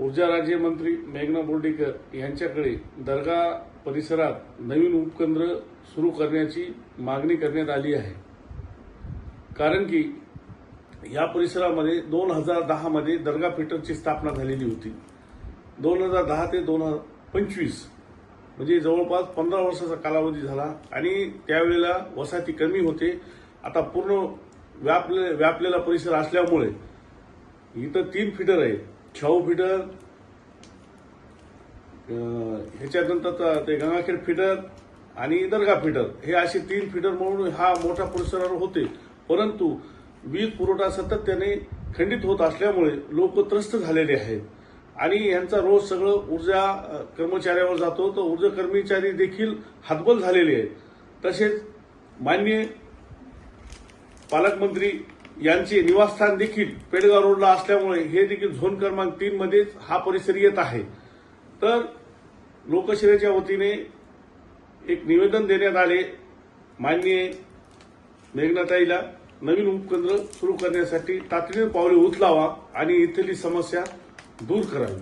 ऊर्जा राज्यमंत्री मेघना बोर्डीकर यांच्याकडे दर्गा परिसरात नवीन उपकेंद्र सुरू करण्याची मागणी करण्यात आली आहे. कारण की या परिसरामध्ये दोन हजार दहामध्ये दर्गा फिटरची स्थापना झालेली होती. दोन हजार दहा ते दोन हजार पंचवीस म्हणजे जवळपास पंधरा वर्षाचा कालावधी झाला आणि त्यावेळेला वसाहती कमी होते. आता पूर्ण व्यापले व्यापलेला परिसर असल्यामुळे इथं तीन फिटर आहे शाहू फिटर ह्याच्यानंतर ते गंगाखेड फिटर आणि दर्गा फिटर हे असे तीन फिटर म्हणून हा मोठा परिसरावर होते. परंतु वीज पुरवठा सातत्याने खंडित होत असल्यामुळे लोक त्रस्त झालेले आहेत. आणि यांचा रोज सगळं ऊर्जा कर्मचाऱ्यावर जातो. तर ऊर्जा कर्मचारी देखील हातबल झालेले आहेत. तसेच मान्य पालकमंत्री यांचे निवासस्थान देखील पेडगाव रोडला असल्यामुळे हे देखील झोन क्रमांक तीन मध्येच हा परिसर येत आहे. तर लोकसेवेच्या वतीने एक निवेदन देण्यात आले. माननीय मेघनाताईला नवीन उपकेंद्र सुरू करण्यासाठी तातडीने पावले उचलावा आणि इथली समस्या दूर करावी.